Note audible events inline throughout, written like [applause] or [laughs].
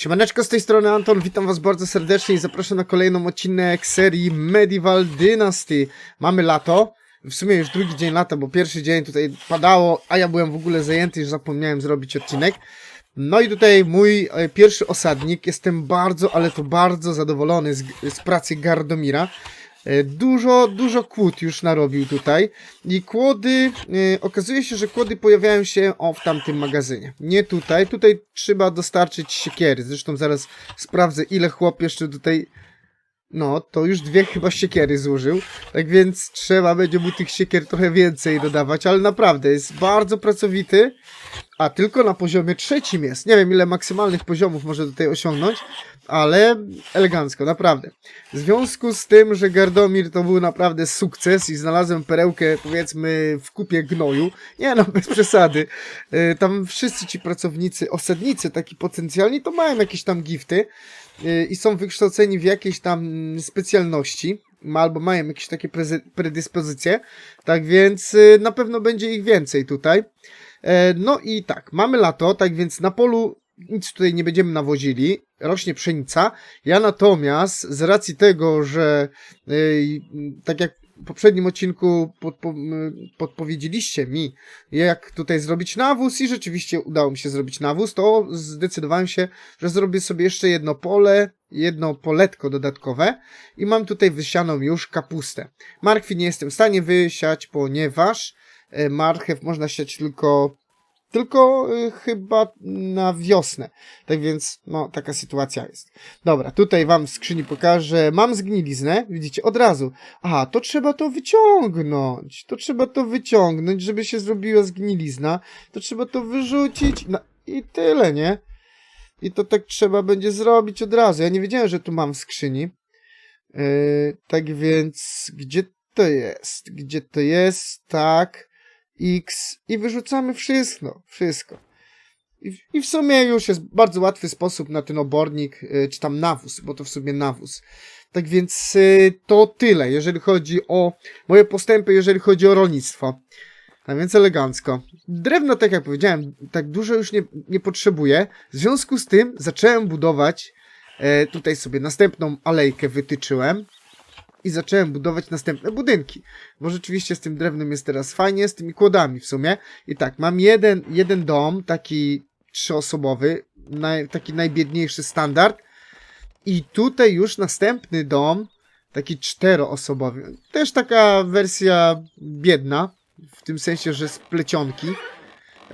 Siemaneczko, z tej strony Anton, witam was bardzo serdecznie i zapraszam na kolejną odcinek serii Medieval Dynasty. Mamy lato, w sumie już drugi dzień lata, bo pierwszy dzień tutaj padało, a ja byłem w ogóle zajęty, już zapomniałem zrobić odcinek. No i tutaj mój e, pierwszy osadnik, jestem bardzo, ale to bardzo zadowolony z, z pracy Gardomira. E, Dużo, dużo kłód już narobił tutaj i kłody, e, okazuje się, że kłody pojawiają się o w tamtym magazynie. Nie tutaj, tutaj trzeba dostarczyć siekiery, zresztą zaraz sprawdzę ile chłop jeszcze tutaj, no to już dwie chyba siekiery zużył, tak więc trzeba będzie mu tych siekier trochę więcej dodawać, ale naprawdę jest bardzo pracowity, a tylko na poziomie trzecim jest. Nie wiem ile maksymalnych poziomów może tutaj osiągnąć, ale elegancko, naprawdę. W związku z tym, że Gardomir to był naprawdę sukces i znalazłem perełkę, powiedzmy, w kupie gnoju, nie no, bez [laughs] przesady, y, tam wszyscy ci pracownicy, osadnicy taki potencjalni, to mają jakieś tam gifty y, i są wykształceni w jakiejś tam specjalności, albo mają jakieś takie predyspozycje, tak więc y, na pewno będzie ich więcej tutaj. E, No i tak, mamy lato, tak więc na polu nic tutaj nie będziemy nawozili, rośnie pszenica. Ja natomiast z racji tego, że ej, tak jak w poprzednim odcinku podpo, podpowiedzieliście mi, jak tutaj zrobić nawóz i rzeczywiście udało mi się zrobić nawóz, to zdecydowałem się, że zrobię sobie jeszcze jedno pole, jedno poletko dodatkowe i mam tutaj wysianą już kapustę. Markwi nie jestem w stanie wysiać, ponieważ e, marchew można siać tylko tylko y, chyba na wiosnę. Tak więc, no, taka sytuacja jest. Dobra, tutaj wam w skrzyni pokażę. Mam zgniliznę, widzicie, od razu. Aha, to trzeba to wyciągnąć. To trzeba to wyciągnąć, żeby się zrobiła zgnilizna. To trzeba to wyrzucić. No, I tyle, nie? I to tak trzeba będzie zrobić od razu. Ja nie wiedziałem, że tu mam w skrzyni. Yy, tak więc, gdzie to jest? Gdzie to jest? Tak. X i wyrzucamy wszystko, wszystko. I, w- I w sumie już jest bardzo łatwy sposób na ten obornik, y, czy tam nawóz, bo to w sumie nawóz. Tak więc y, to tyle, jeżeli chodzi o moje postępy, jeżeli chodzi o rolnictwo. A więc elegancko. Drewno, tak jak powiedziałem, tak dużo już nie, nie potrzebuję. W związku z tym zacząłem budować, e, tutaj sobie następną alejkę wytyczyłem i zacząłem budować następne budynki. Bo rzeczywiście z tym drewnem jest teraz fajnie, z tymi kłodami w sumie. I tak, mam jeden, jeden dom, taki trzyosobowy, naj, taki najbiedniejszy standard. I tutaj już następny dom, taki czteroosobowy. Też taka wersja biedna, w tym sensie, że z plecionki.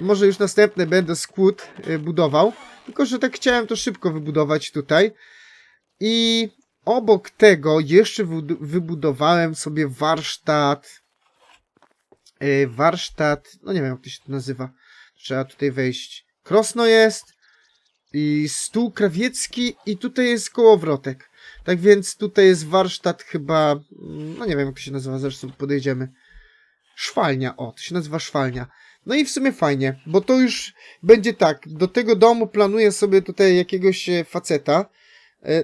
Może już następne będę skłód y, budował. Tylko, że tak chciałem to szybko wybudować tutaj. I obok tego jeszcze wybud- wybudowałem sobie warsztat. e, Warsztat, no nie wiem jak to się to nazywa. Trzeba tutaj wejść. Krosno jest i stół krawiecki i tutaj jest kołowrotek. Tak więc tutaj jest warsztat chyba, no nie wiem jak to się nazywa, zresztą podejdziemy. Szwalnia, o, to się nazywa szwalnia. No i w sumie fajnie, bo to już będzie tak, do tego domu planuję sobie tutaj jakiegoś e, faceta,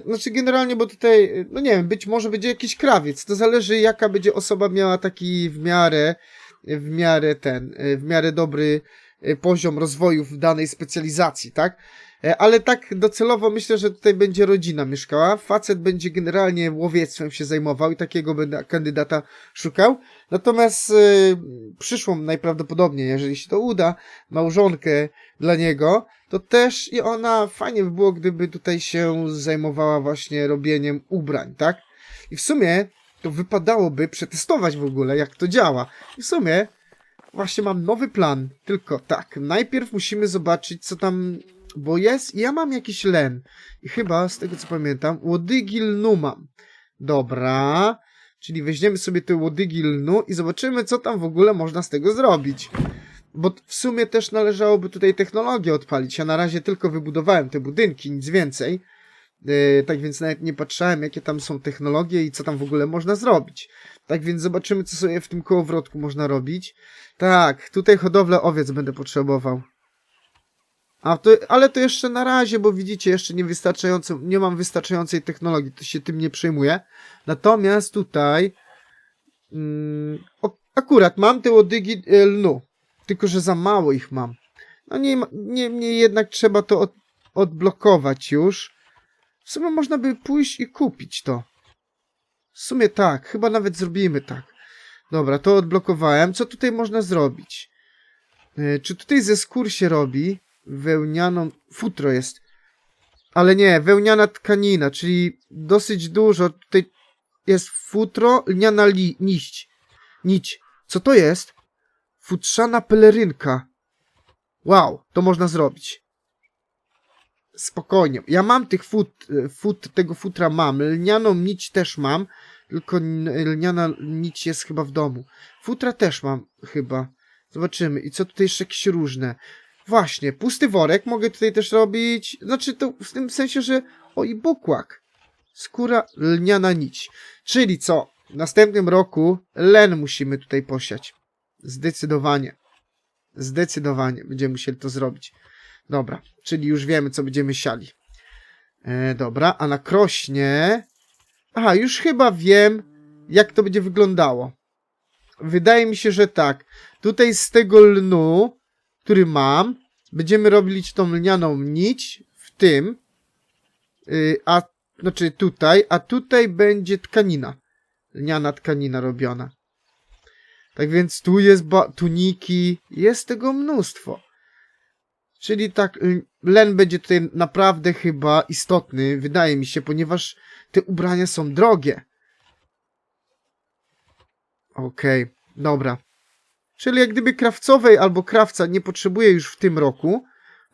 Znaczy generalnie, bo tutaj, e, no nie wiem, być może będzie jakiś krawiec. To zależy jaka będzie osoba miała taki w miarę, w miarę ten, e, w miarę dobry e, poziom rozwoju w danej specjalizacji, tak? E, Ale tak docelowo myślę, że tutaj będzie rodzina mieszkała. Facet będzie generalnie łowiectwem się zajmował i takiego będę kandydata szukał. Natomiast e, przyszłą najprawdopodobniej, jeżeli się to uda, małżonkę dla niego, to też i ona fajnie by było, gdyby tutaj się zajmowała właśnie robieniem ubrań, tak? I w sumie to wypadałoby przetestować w ogóle, jak to działa. I w sumie właśnie mam nowy plan, tylko tak, najpierw musimy zobaczyć, co tam, bo jest, ja mam jakiś len i chyba, z tego co pamiętam, łodygi lnu mam. Dobra, czyli weźmiemy sobie te łodygi lnu i zobaczymy, co tam w ogóle można z tego zrobić. Bo w sumie też należałoby tutaj technologię odpalić. Ja na razie tylko wybudowałem te budynki, nic więcej. Yy, tak więc nawet nie patrzałem, jakie tam są technologie i co tam w ogóle można zrobić. Tak więc zobaczymy, co sobie w tym kołowrotku można robić. Tak, tutaj hodowlę owiec będę potrzebował. A to, ale to jeszcze na razie, bo widzicie, jeszcze nie wystarczająco, nie mam wystarczającej technologii, to się tym nie przejmuję. Natomiast tutaj mm, akurat mam te łodygi e, lnu, tylko że za mało ich mam. No nie, nie jednak trzeba to od, odblokować już. W sumie można by pójść i kupić to. W sumie tak, chyba nawet zrobimy tak. Dobra, to odblokowałem. Co tutaj można zrobić? E, Czy tutaj ze skór się robi? Wełnianą... Futro jest. Ale nie, wełniana tkanina, czyli dosyć dużo. Tutaj jest futro, lniana li... niść. Nić. Co to jest? Futrzana pelerynka. Wow, to można zrobić. Spokojnie. Ja mam tych fut, fut, tego futra mam. Lnianą nić też mam. Tylko lniana nić jest chyba w domu. Futra też mam chyba. Zobaczymy. I co tutaj jeszcze jakieś różne. Właśnie, pusty worek mogę tutaj też robić. Znaczy to w tym sensie, że o i bukłak. Skóra lniana nić. Czyli co? W następnym roku len musimy tutaj posiać. Zdecydowanie. Zdecydowanie będziemy musieli to zrobić. Dobra, czyli już wiemy, co będziemy siali. E, dobra, a na krośnie... Aha, już chyba wiem, jak to będzie wyglądało. Wydaje mi się, że tak. Tutaj z tego lnu, który mam, będziemy robić tą lnianą nić w tym, y, a znaczy tutaj, a tutaj będzie tkanina. Lniana tkanina robiona. Tak więc tu jest tuniki, jest tego mnóstwo. Czyli tak, y, len będzie tutaj naprawdę chyba istotny, wydaje mi się, ponieważ te ubrania są drogie. Okej, dobra. Czyli jak gdyby krawcowej albo krawca nie potrzebuję już w tym roku,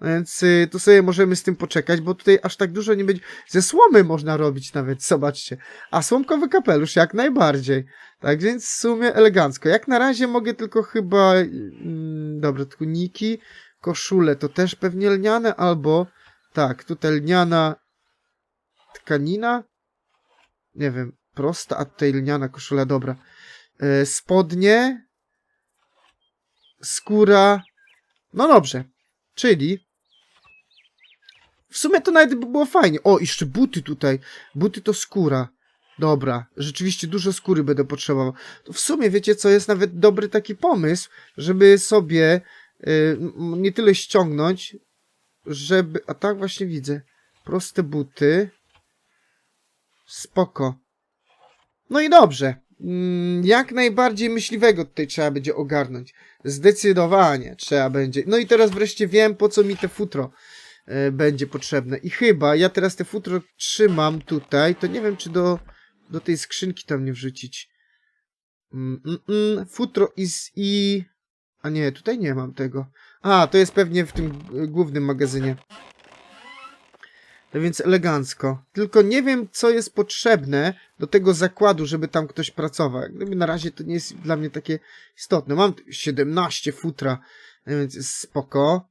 więc y, to sobie możemy z tym poczekać, bo tutaj aż tak dużo nie będzie. Ze słomy można robić nawet, [laughs] zobaczcie. A słomkowy kapelusz jak najbardziej. Tak więc w sumie elegancko. Jak na razie mogę tylko chyba. Mm, dobra, tuniki, koszule to też pewnie lniane, albo. Tak, tutaj lniana tkanina. Nie wiem, prosta, a tutaj lniana koszula, dobra. E, spodnie, skóra. No dobrze, czyli w sumie to nawet by było fajnie. O, jeszcze buty tutaj. Buty to skóra. Dobra, rzeczywiście dużo skóry będę potrzebował. To w sumie, wiecie co, jest nawet dobry taki pomysł, żeby sobie y, nie tyle ściągnąć, żeby... A tak właśnie widzę. Proste buty. Spoko. No i dobrze. Mm, Jak najbardziej myśliwego tutaj trzeba będzie ogarnąć. Zdecydowanie trzeba będzie. No i teraz wreszcie wiem, po co mi te futro będzie potrzebne. I chyba ja teraz te futro trzymam tutaj, to nie wiem, czy do, do tej skrzynki tam nie wrzucić. Mm, mm, mm, futro is i... A nie, tutaj nie mam tego. A, to jest pewnie w tym e, głównym magazynie. No więc elegancko. Tylko nie wiem, co jest potrzebne do tego zakładu, żeby tam ktoś pracował. Gdyby na razie to nie jest dla mnie takie istotne. Mam 17 futra, więc jest spoko.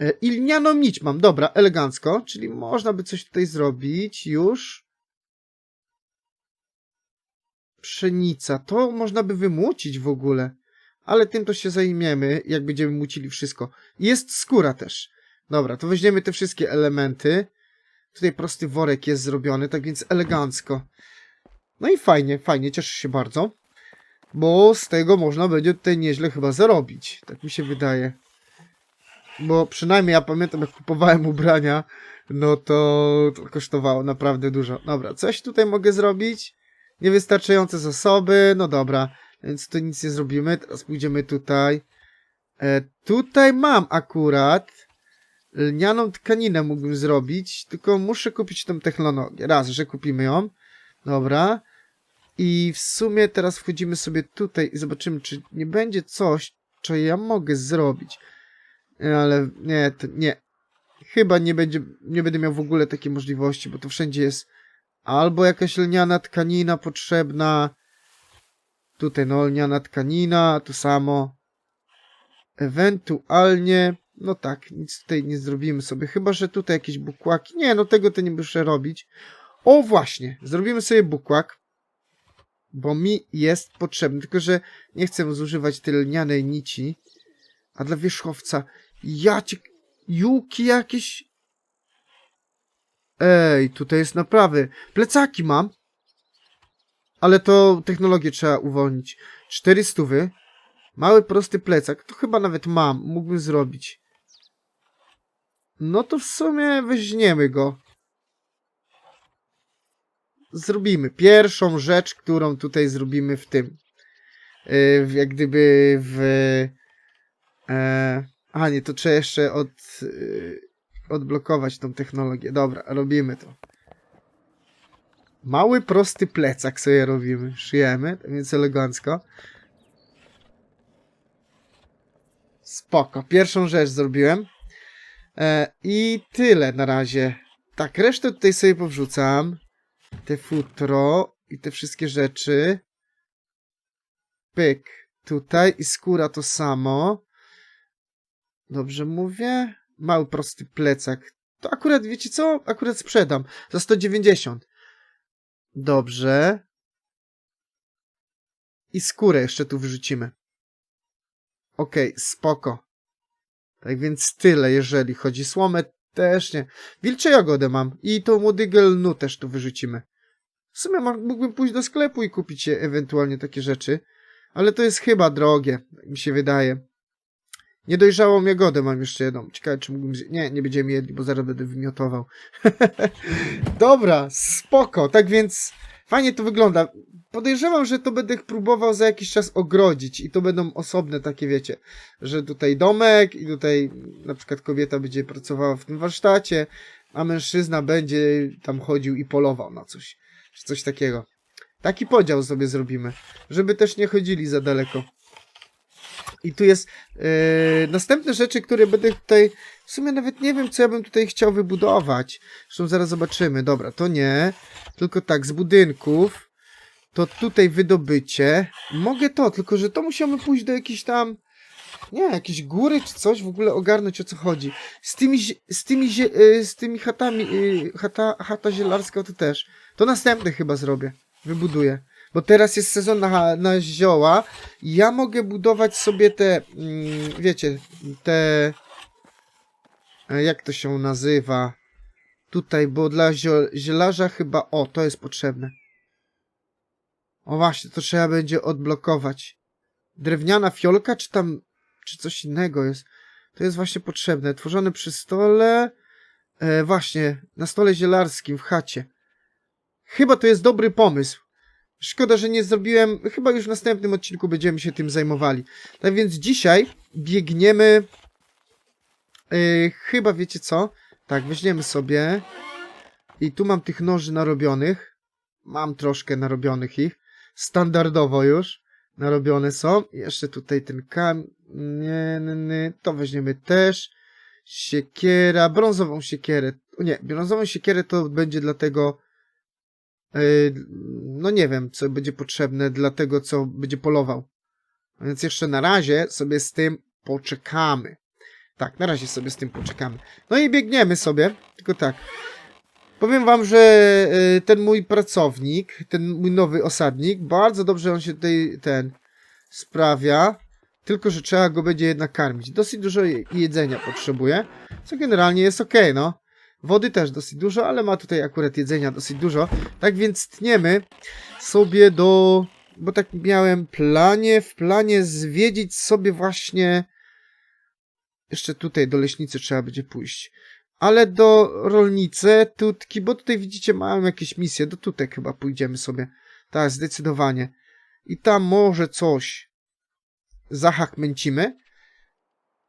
E, I lnianą mam, dobra, elegancko, czyli można by coś tutaj zrobić już. Pszenica, to można by wymucić w ogóle, ale tym to się zajmiemy, jak będziemy mucili wszystko. Jest skóra też. Dobra, to weźmiemy te wszystkie elementy. Tutaj prosty worek jest zrobiony, tak więc elegancko. No i fajnie, fajnie, cieszę się bardzo. Bo z tego można będzie tutaj nieźle chyba zarobić. Tak mi się wydaje. Bo przynajmniej ja pamiętam, jak kupowałem ubrania, no to, to kosztowało naprawdę dużo. Dobra, coś tutaj mogę zrobić. Niewystarczające zasoby, no dobra. Więc to nic nie zrobimy. Teraz pójdziemy tutaj. E, tutaj mam akurat lnianą tkaninę mógłbym zrobić, tylko muszę kupić tą technologię. Raz, że kupimy ją. Dobra. I w sumie teraz wchodzimy sobie tutaj i zobaczymy, czy nie będzie coś, co ja mogę zrobić. Ale nie, nie. Chyba nie będzie, nie będę miał w ogóle takiej możliwości, bo to wszędzie jest albo jakaś lniana tkanina potrzebna. Tutaj no lniana tkanina, to samo. Ewentualnie, no tak, nic tutaj nie zrobimy sobie, chyba że tutaj jakieś bukłaki. Nie, no tego to nie muszę robić. O właśnie, zrobimy sobie bukłak, bo mi jest potrzebny, tylko że nie chcę zużywać tej lnianej nici. A dla wierzchowca, ja cię... Juki jakieś... Ej, tutaj jest naprawy. Plecaki mam. Ale to technologię trzeba uwolnić. Cztery stówy. Mały, prosty plecak. To chyba nawet mam. Mógłbym zrobić. No to w sumie weźmiemy go. Zrobimy. Pierwszą rzecz, którą tutaj zrobimy w tym. Yy, jak gdyby w. E, a nie, to trzeba jeszcze od, yy, odblokować tą technologię. Dobra, robimy to. Mały, prosty plecak sobie robimy. Szyjemy, więc elegancko. Spoko. Pierwszą rzecz zrobiłem. E, I tyle na razie. Tak, resztę tutaj sobie powrzucam. Te futro i te wszystkie rzeczy. Pyk. Tutaj i skóra to samo. Dobrze mówię? Mały, prosty plecak. To akurat, wiecie co? Akurat sprzedam. Za 190. Dobrze. I skórę jeszcze tu wrzucimy. Okej, spoko. Tak więc tyle, jeżeli chodzi. Słomę też nie. Wilcze jagodę mam. I tą młodygel też tu wyrzucimy. W sumie mógłbym pójść do sklepu i kupić je ewentualnie takie rzeczy. Ale to jest chyba drogie, tak mi się wydaje. Niedojrzałą jagodę mam jeszcze jedną. Ciekawe, czy mógłbym... Nie, nie będziemy jedli, bo zaraz będę wymiotował. [laughs] Dobra, spoko. Tak więc fajnie to wygląda. Podejrzewam, że to będę próbował za jakiś czas ogrodzić i to będą osobne takie, wiecie, że tutaj domek i tutaj na przykład kobieta będzie pracowała w tym warsztacie, a mężczyzna będzie tam chodził i polował na coś. Czy coś takiego. Taki podział sobie zrobimy, żeby też nie chodzili za daleko. I tu jest yy, następne rzeczy, które będę tutaj. W sumie nawet nie wiem, co ja bym tutaj chciał wybudować. Zresztą zaraz zobaczymy. Dobra, to nie. Tylko tak, z budynków. To tutaj wydobycie. Mogę to, tylko że to musiałbym pójść do jakiejś tam. Nie, jakieś góry czy coś, w ogóle ogarnąć o co chodzi. Z tymi, z tymi, y, z tymi chatami, y, chata, chata zielarska to też. To następne chyba zrobię. Wybuduję. Bo teraz jest sezon na, na zioła. i Ja mogę budować sobie te, mm, wiecie, te, e, jak to się nazywa? Tutaj, bo dla zielarza chyba, o, to jest potrzebne. O właśnie, to trzeba będzie odblokować. Drewniana fiolka, czy tam, czy coś innego jest? To jest właśnie potrzebne. Tworzone przy stole, e, właśnie, na stole zielarskim w chacie. Chyba to jest dobry pomysł. Szkoda, że nie zrobiłem. Chyba już w następnym odcinku będziemy się tym zajmowali. Tak więc dzisiaj biegniemy. Yy, chyba wiecie co? Tak, weźmiemy sobie. I tu mam tych noży narobionych. Mam troszkę narobionych ich. Standardowo już. Narobione są. Jeszcze tutaj ten kam. Nie, nie, nie. To weźmiemy też. Siekiera. Brązową siekierę. Nie, brązową siekierę to będzie dlatego. No nie wiem, co będzie potrzebne dla tego, co będzie polował. Więc jeszcze na razie sobie z tym poczekamy. Tak, na razie sobie z tym poczekamy. No i biegniemy sobie, tylko tak. Powiem wam, że yy, ten mój pracownik, ten mój nowy osadnik, bardzo dobrze on się tutaj ten sprawia. Tylko, że trzeba go będzie jednak karmić. Dosyć dużo je- jedzenia potrzebuje, co generalnie jest ok, no. Wody też dosyć dużo, ale ma tutaj akurat jedzenia dosyć dużo. Tak więc tniemy sobie do. Bo tak miałem planie, w planie zwiedzić sobie właśnie. Jeszcze tutaj do leśnicy trzeba będzie pójść. Ale do rolnicy, tutki, bo tutaj widzicie, mają jakieś misje. Do tutek chyba pójdziemy sobie. Tak, zdecydowanie. I tam może coś zahakmęcimy.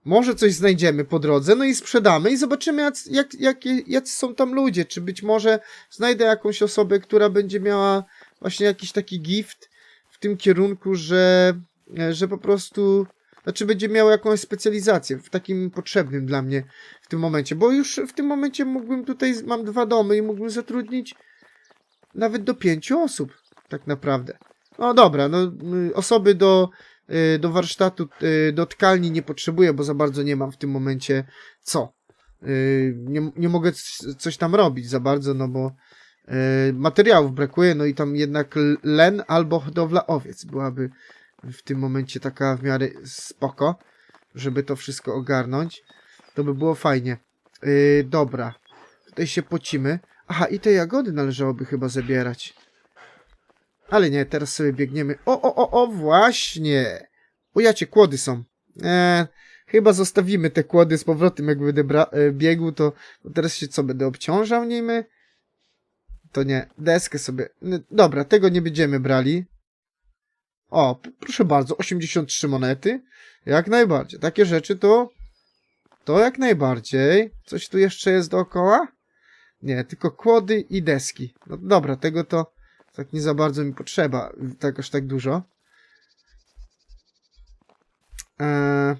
Może coś znajdziemy po drodze, no i sprzedamy i zobaczymy, jak, jak, jakie, jacy są tam ludzie. Czy być może znajdę jakąś osobę, która będzie miała właśnie jakiś taki gift w tym kierunku, że, że po prostu, znaczy będzie miała jakąś specjalizację w takim potrzebnym dla mnie w tym momencie. Bo już w tym momencie mógłbym tutaj, mam dwa domy i mógłbym zatrudnić nawet do pięciu osób, tak naprawdę. No dobra, no osoby do, do warsztatu, y, do tkalni nie potrzebuję, bo za bardzo nie mam w tym momencie co. Y, Nie, nie mogę coś tam robić za bardzo, no bo y, materiałów brakuje, no i tam jednak len albo hodowla owiec byłaby w tym momencie taka w miarę spoko, żeby to wszystko ogarnąć. To by było fajnie. Y, dobra, tutaj się pocimy. Aha, i te jagody należałoby chyba zabierać. Ale nie, teraz sobie biegniemy. O, o, o, o, właśnie! O jacie, kłody są. Eee, Chyba zostawimy te kłody z powrotem, jak będę e, biegł, to, teraz się co, będę obciążał nimi? To nie, deskę sobie. Dobra, tego nie będziemy brali. O, proszę bardzo, 83 monety. Jak najbardziej. Takie rzeczy to. To jak najbardziej. Coś tu jeszcze jest dookoła? Nie, tylko kłody i deski. No dobra, tego to tak nie za bardzo mi potrzeba. Tak aż tak dużo. Eee,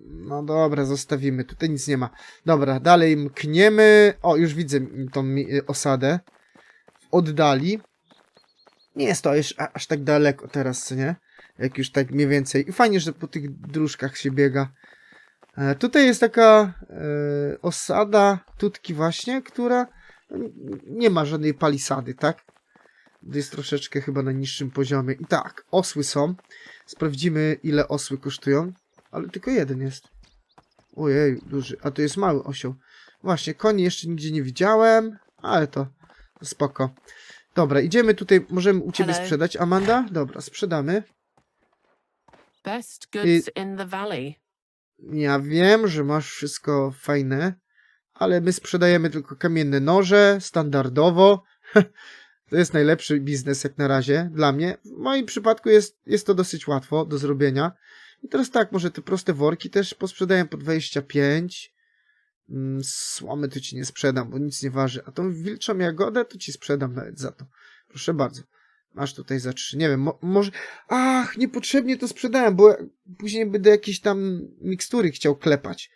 no dobra, zostawimy. Tutaj nic nie ma. Dobra, dalej mkniemy. O, już widzę tą mi- osadę. W oddali. Nie jest to aż, aż tak daleko teraz, nie? Jak już tak mniej więcej. I fajnie, że po tych dróżkach się biega. E, tutaj jest taka e, osada tutki właśnie, która n- nie ma żadnej palisady, tak? Jest troszeczkę chyba na niższym poziomie. I tak, osły są. Sprawdzimy, ile osły kosztują. Ale tylko jeden jest. Ojej, duży. A to jest mały osioł. Właśnie, koni jeszcze nigdzie nie widziałem, ale to spoko. Dobra, idziemy tutaj. Możemy u ciebie Hello. sprzedać, Amanda? Dobra, sprzedamy. Best goods in the valley. Ja wiem, że masz wszystko fajne, ale my sprzedajemy tylko kamienne noże, standardowo. [laughs] To jest najlepszy biznes jak na razie dla mnie. W moim przypadku jest, jest to dosyć łatwo do zrobienia. I teraz tak, może te proste worki też posprzedaję po 25. Mm, Słomy to ci nie sprzedam, bo nic nie waży. A tą wilczą jagodę to ci sprzedam nawet za to. Proszę bardzo. Masz tutaj za trzy. Nie wiem, mo może... Ach, niepotrzebnie to sprzedałem, bo później będę jakieś tam mikstury chciał klepać.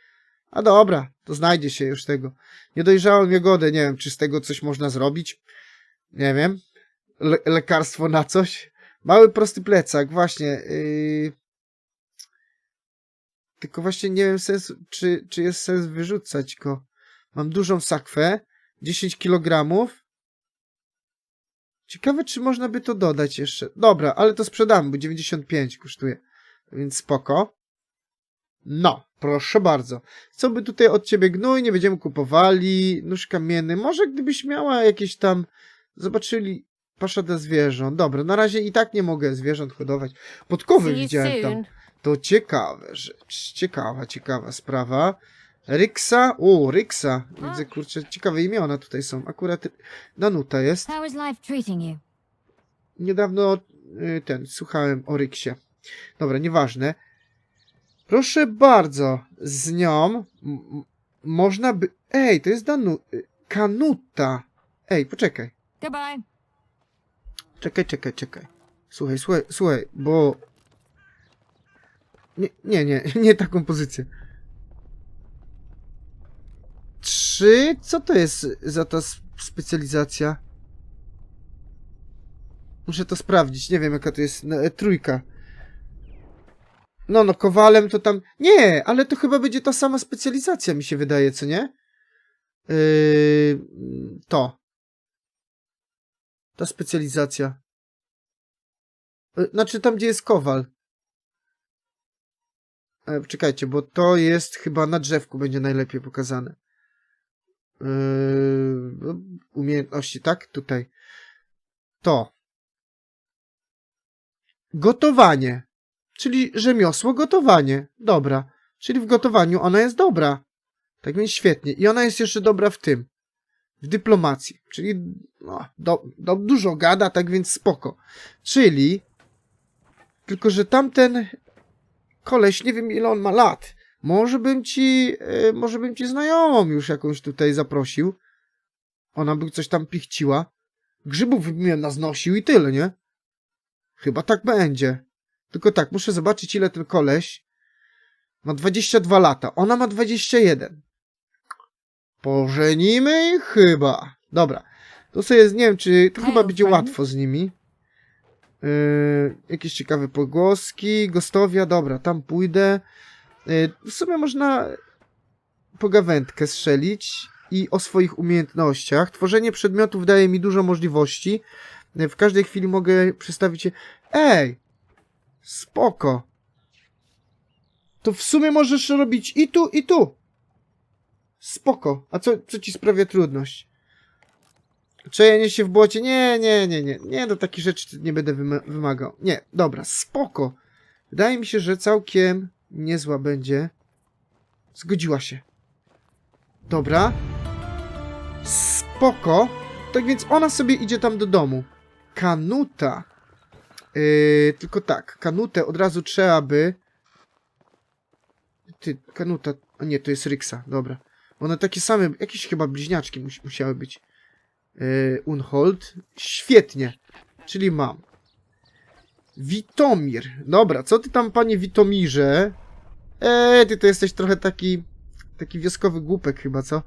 A dobra, to znajdzie się już tego. Nie dojrzałem jagodę, nie wiem, czy z tego coś można zrobić. Nie wiem. Le lekarstwo na coś. Mały, prosty plecak, właśnie. Yy... Tylko właśnie nie wiem sensu, czy, czy jest sens wyrzucać go. Mam dużą sakwę, 10 kg. Ciekawe, czy można by to dodać jeszcze. Dobra, ale to sprzedamy, bo 95 kosztuje. Więc spoko. No, proszę bardzo. Co by tutaj od ciebie gnój? Nie będziemy kupowali. Nóż kamienny. Może gdybyś miała jakieś tam... Zobaczyli paszada zwierząt. Dobra, na razie i tak nie mogę zwierząt hodować. Podkowy See widziałem tam. To ciekawe rzecz. Ciekawa, ciekawa sprawa. Ryksa. O, Ryksa. Widzę, kurczę, ciekawe imiona tutaj są. Akurat Danuta jest. How is life treating you? Niedawno y, ten, słuchałem o Ryksie. Dobra, nieważne. Proszę bardzo, z nią można by... Ej, to jest Danu... y, Kanuta. Ej, poczekaj. Goodbye. Czekaj, czekaj, czekaj. Słuchaj, słuchaj, słuchaj, bo... Nie, nie, nie, [laughs] nie taką pozycję. Trzy? Co to jest za ta specjalizacja? Muszę to sprawdzić, nie wiem jaka to jest no, e, trójka. No, no, kowalem to tam... Nie, ale to chyba będzie ta sama specjalizacja, mi się wydaje, co nie? Yy, to. Ta specjalizacja. E, Znaczy tam, gdzie jest kowal. E, czekajcie, bo to jest chyba na drzewku będzie najlepiej pokazane. Yy, no, umiejętności, tak? Tutaj. To. Gotowanie. Czyli rzemiosło gotowanie. Dobra. Czyli w gotowaniu ona jest dobra. Tak więc świetnie. I ona jest jeszcze dobra w tym. W dyplomacji. Czyli no, do, do, dużo gada, tak więc spoko. Czyli tylko, że tamten koleś, nie wiem ile on ma lat. Może bym ci, e, może bym ci znajomą już jakąś tutaj zaprosił. Ona by coś tam pichciła. Grzybów bym nas nosił i tyle, nie? Chyba tak będzie. Tylko tak, muszę zobaczyć ile ten koleś ma 22 lata. Ona ma 21. Pożenimy ich chyba. Dobra. To sobie, nie wiem, czy to chyba będzie łatwo z nimi. Yy, jakieś ciekawe pogłoski, gostowia, dobra, tam pójdę. Yy, w sumie można pogawędkę strzelić i o swoich umiejętnościach. Tworzenie przedmiotów daje mi dużo możliwości. Yy, W każdej chwili mogę przestawić się. Ej! Spoko! To w sumie możesz robić i tu, i tu. Spoko. A co, co ci sprawia trudność? Czajenie się w błocie? Nie, nie, nie, nie. Nie, do takich rzeczy nie będę wyma- wymagał. Nie, dobra, spoko. Wydaje mi się, że całkiem niezła będzie Zgodziła się. Dobra. Spoko. Tak więc ona sobie idzie tam do domu. Kanuta. Yy, tylko tak, kanutę od razu trzeba by... Ty, kanuta... A nie, to jest Ryksa, dobra. One takie same, jakieś chyba bliźniaczki mus musiały być. Yy, Unhold. Świetnie. Czyli mam. Witomir. Dobra, co ty tam, panie Witomirze? Eee, ty to jesteś trochę taki... Taki wioskowy głupek chyba, co?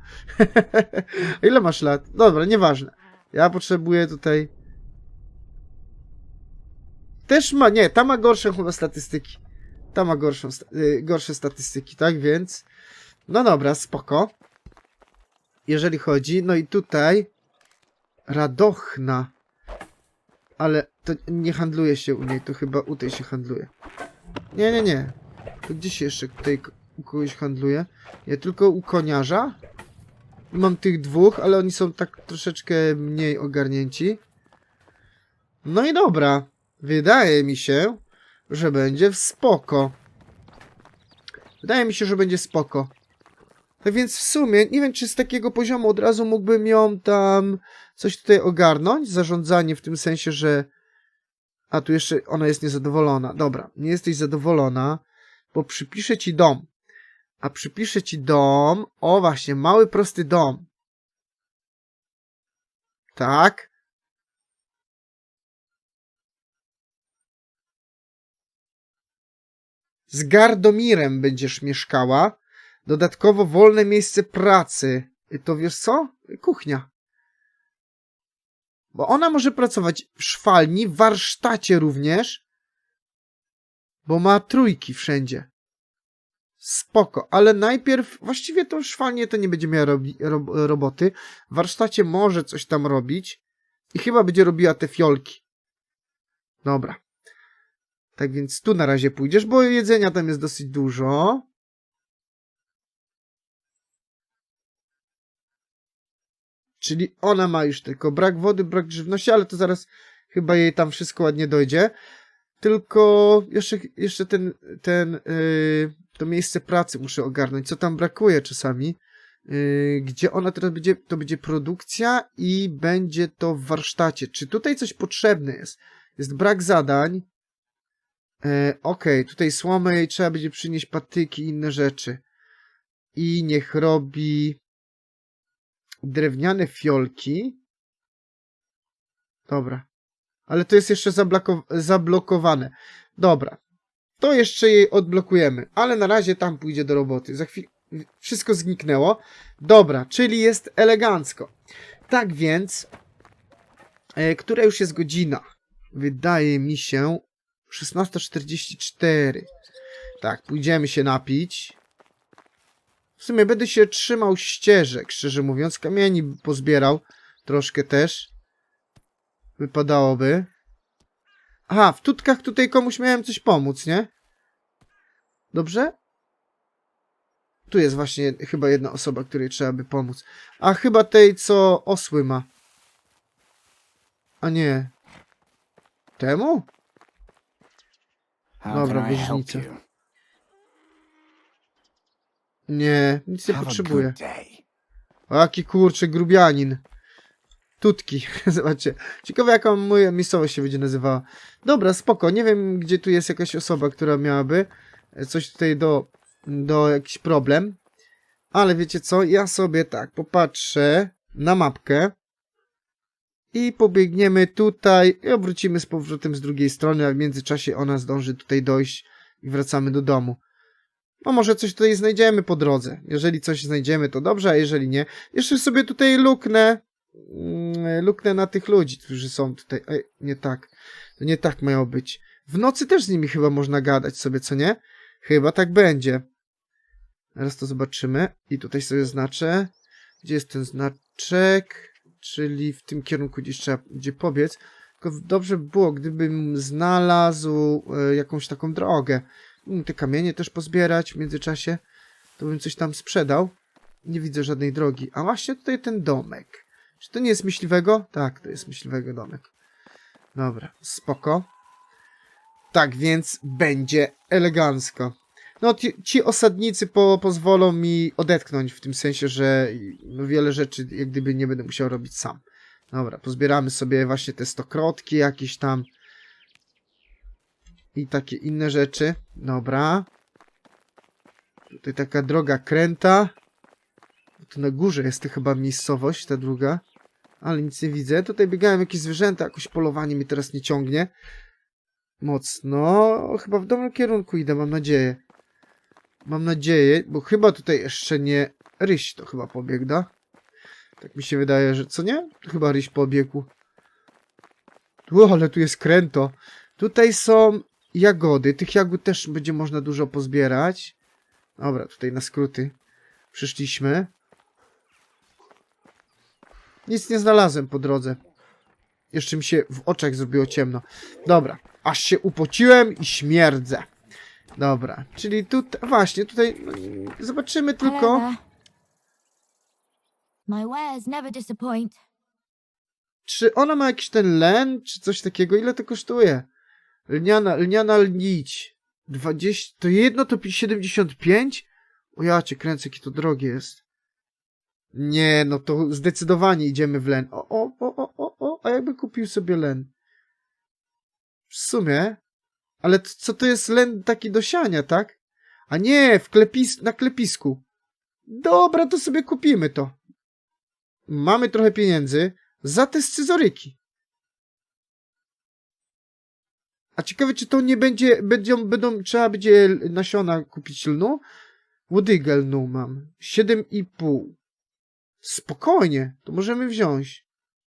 [laughs] Ile masz lat? Dobra, nieważne. Ja potrzebuję tutaj... Też ma, nie, ta ma gorsze chyba statystyki. Ta ma gorszą, sta- y, gorsze statystyki, tak więc... No dobra, spoko. Jeżeli chodzi, no i tutaj... Radochna. Ale to nie handluje się u niej, to chyba u tej się handluje. Nie, nie, nie. To gdzie się jeszcze tutaj u kogoś handluje? Nie, tylko u koniarza. Mam tych dwóch, ale oni są tak troszeczkę mniej ogarnięci. No i dobra. Wydaje mi się, że będzie w spoko. Wydaje mi się, że będzie spoko. Tak więc w sumie, nie wiem, czy z takiego poziomu od razu mógłbym ją tam coś tutaj ogarnąć. Zarządzanie w tym sensie, że. A tu jeszcze ona jest niezadowolona. Dobra, nie jesteś zadowolona, bo przypiszę ci dom. A przypiszę ci dom. O, właśnie, mały, prosty dom. Tak. Z Gardomirem będziesz mieszkała. Dodatkowo wolne miejsce pracy. To wiesz co? Kuchnia. Bo ona może pracować w szwalni, w warsztacie również. Bo ma trójki wszędzie. Spoko, ale najpierw właściwie tą szwalnię to nie będzie miała robi, ro, roboty. W warsztacie może coś tam robić. I chyba będzie robiła te fiolki. Dobra. Tak więc tu na razie pójdziesz, bo jedzenia tam jest dosyć dużo. Czyli ona ma już tylko brak wody, brak żywności, ale to zaraz chyba jej tam wszystko ładnie dojdzie. Tylko jeszcze, jeszcze ten, ten, yy, to miejsce pracy muszę ogarnąć, co tam brakuje czasami. Yy, gdzie ona teraz będzie, to będzie produkcja i będzie to w warsztacie. Czy tutaj coś potrzebne jest? Jest brak zadań. E, Okej, tutaj słomę trzeba będzie przynieść patyki i inne rzeczy. I niech robi drewniane fiolki. Dobra. Ale to jest jeszcze zabloko- zablokowane. Dobra. To jeszcze jej odblokujemy. Ale na razie tam pójdzie do roboty. Za chwilę wszystko zniknęło. Dobra, czyli jest elegancko. Tak więc, e, która już jest godzina? Wydaje mi się 16.44. Tak, pójdziemy się napić. W sumie będę się trzymał ścieżek, szczerze mówiąc. Kamieni pozbierał troszkę też. Wypadałoby. Aha, w tutkach tutaj komuś miałem coś pomóc, nie? Dobrze? Tu jest właśnie chyba jedna osoba, której trzeba by pomóc. A chyba tej, co osły ma. A nie. Temu? Dobra, can Nie, nic nie potrzebuję. O, jaki kurczę grubianin. Tutki, [laughs] zobaczcie. Ciekawe jaka moja miejscowość się będzie nazywała. Dobra, spoko, nie wiem gdzie tu jest jakaś osoba, która miałaby coś tutaj do, do jakiś problem. Ale wiecie co, ja sobie tak popatrzę na mapkę i pobiegniemy tutaj i obrócimy z powrotem z drugiej strony, a w międzyczasie ona zdąży tutaj dojść i wracamy do domu. No może coś tutaj znajdziemy po drodze. Jeżeli coś znajdziemy, to dobrze, a jeżeli nie, jeszcze sobie tutaj luknę, mm, luknę na tych ludzi, którzy są tutaj. Ej, nie tak. To nie tak miało być. W nocy też z nimi chyba można gadać sobie, co nie? Chyba tak będzie. Teraz to zobaczymy. I tutaj sobie znaczę. Gdzie jest ten znaczek? Czyli w tym kierunku gdzieś trzeba gdzie pobiec. Tylko dobrze by było, gdybym znalazł e, jakąś taką drogę. Te kamienie też pozbierać w międzyczasie. To bym coś tam sprzedał. Nie widzę żadnej drogi. A właśnie tutaj ten domek. Czy to nie jest myśliwego? Tak, to jest myśliwego domek. Dobra, spoko. Tak więc będzie elegancko. no ci, ci osadnicy po, pozwolą mi odetchnąć w tym sensie, że no, wiele rzeczy jak gdyby nie będę musiał robić sam. Dobra, pozbieramy sobie właśnie te stokrotki jakieś tam i takie inne rzeczy. Dobra. Tutaj taka droga kręta. Tu na górze jest to chyba miejscowość, ta druga. Ale nic nie widzę. Tutaj biegają jakieś zwierzęta, jakoś polowanie mi teraz nie ciągnie. Mocno. Chyba w dobrym kierunku idę, mam nadzieję. Mam nadzieję, bo chyba tutaj jeszcze nie... Ryś to chyba pobiegł, da? Tak mi się wydaje, że... Co nie? Chyba ryś pobiegł. O, ale tu jest kręto. Tutaj są jagody. Tych jagód też będzie można dużo pozbierać. Dobra, tutaj na skróty przyszliśmy. Nic nie znalazłem po drodze. Jeszcze mi się w oczach zrobiło ciemno. Dobra, aż się upociłem i śmierdzę. Dobra, czyli tutaj, właśnie, tutaj no, zobaczymy tylko. My wares never disappoint. czy ona ma jakiś ten len, czy coś takiego, ile to kosztuje? Lniana, lniana lnić. 20, to jedno to 75? O ja cię kręcę, jakie to drogie jest. Nie, no to zdecydowanie idziemy w len. O, o, o, o, o, o, a jakby kupił sobie len? W sumie, ale t- co to jest len taki do siania, tak? A nie, w klepis na klepisku. Dobra, to sobie kupimy to. Mamy trochę pieniędzy za te scyzoryki. A ciekawe, czy to nie będzie, będą, będą, trzeba będzie nasiona kupić lnu? Łodygę lnu mam. 7,5. Spokojnie, to możemy wziąć.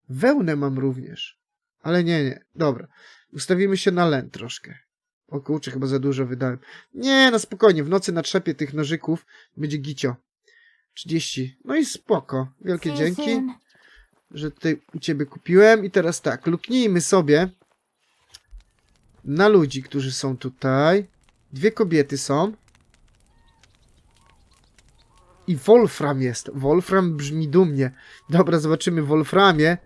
Wełnę mam również. Ale nie, nie, dobra. Ustawimy się na len troszkę. O kurczę, chyba za dużo wydałem. Nie, no spokojnie, w nocy natrzepię tych nożyków, będzie gicio. 30. No i spoko. Wielkie dzięki że tutaj u ciebie kupiłem. I teraz tak, luknijmy sobie na ludzi, którzy są tutaj. Dwie kobiety są. I Wolfram jest. Wolfram brzmi dumnie. Dobra, zobaczymy Wolframie.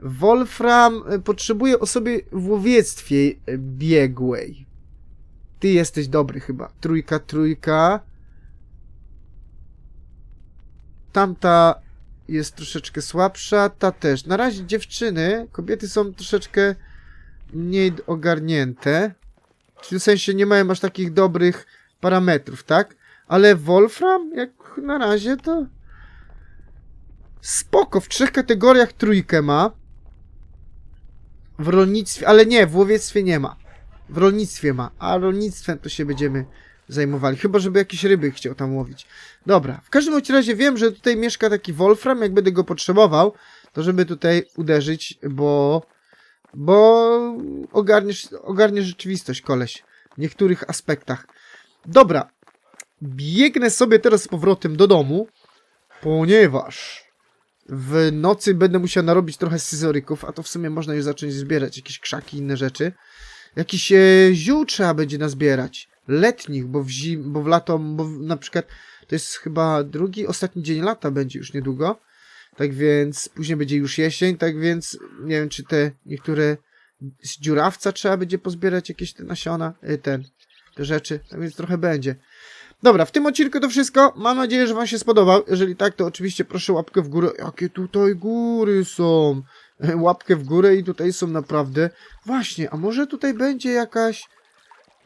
Wolfram e, potrzebuje osoby w łowiectwie biegłej. Ty jesteś dobry chyba. Trójka, trójka. Tamta jest troszeczkę słabsza, ta też. Na razie dziewczyny, kobiety są troszeczkę mniej ogarnięte. Czyli w sensie nie mają aż takich dobrych parametrów, tak? Ale Wolfram, jak na razie to spoko. W trzech kategoriach trójkę ma. W rolnictwie, ale nie, w łowiectwie nie ma. W rolnictwie ma, a rolnictwem to się będziemy zajmowali. Chyba, żeby jakieś ryby chciał tam łowić. Dobra, w każdym razie wiem, że tutaj mieszka taki Wolfram, jak będę go potrzebował, to żeby tutaj uderzyć, bo bo ogarniesz, ogarniesz rzeczywistość, koleś, w niektórych aspektach. Dobra, biegnę sobie teraz z powrotem do domu, ponieważ w nocy będę musiał narobić trochę scyzoryków, a to w sumie można już zacząć zbierać jakieś krzaki i inne rzeczy. Jakiś e, ziół trzeba będzie nazbierać, letnich, bo w, zim, bo w lato, bo w, na przykład to jest chyba drugi, ostatni dzień lata będzie już niedługo. Tak więc później będzie już jesień, tak więc nie wiem, czy te niektóre z dziurawca trzeba będzie pozbierać jakieś te nasiona, y, ten, te rzeczy, tak więc trochę będzie. Dobra, w tym odcinku to wszystko. Mam nadzieję, że Wam się spodobał. Jeżeli tak, to oczywiście proszę łapkę w górę. Jakie tutaj góry są? [laughs] Łapkę w górę i tutaj są naprawdę. Właśnie, a może tutaj będzie jakaś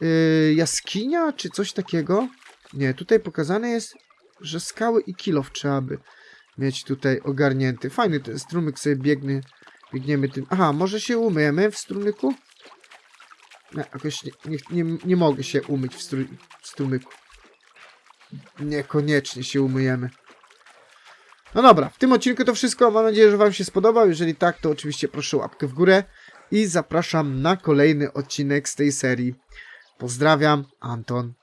yy, jaskinia, czy coś takiego? Nie, tutaj pokazane jest, że skały i kilof trzeba by mieć tutaj ogarnięty. Fajny ten strumyk sobie biegnie, biegniemy tym. Aha, może się umyjemy w strumyku? Nie, jakoś nie, nie, nie, nie mogę się umyć w, stru, w strumyku. Niekoniecznie się umyjemy. No dobra, w tym odcinku to wszystko. Mam nadzieję, że Wam się spodobał. Jeżeli tak, to oczywiście proszę łapkę w górę i zapraszam na kolejny odcinek z tej serii. Pozdrawiam, Anton.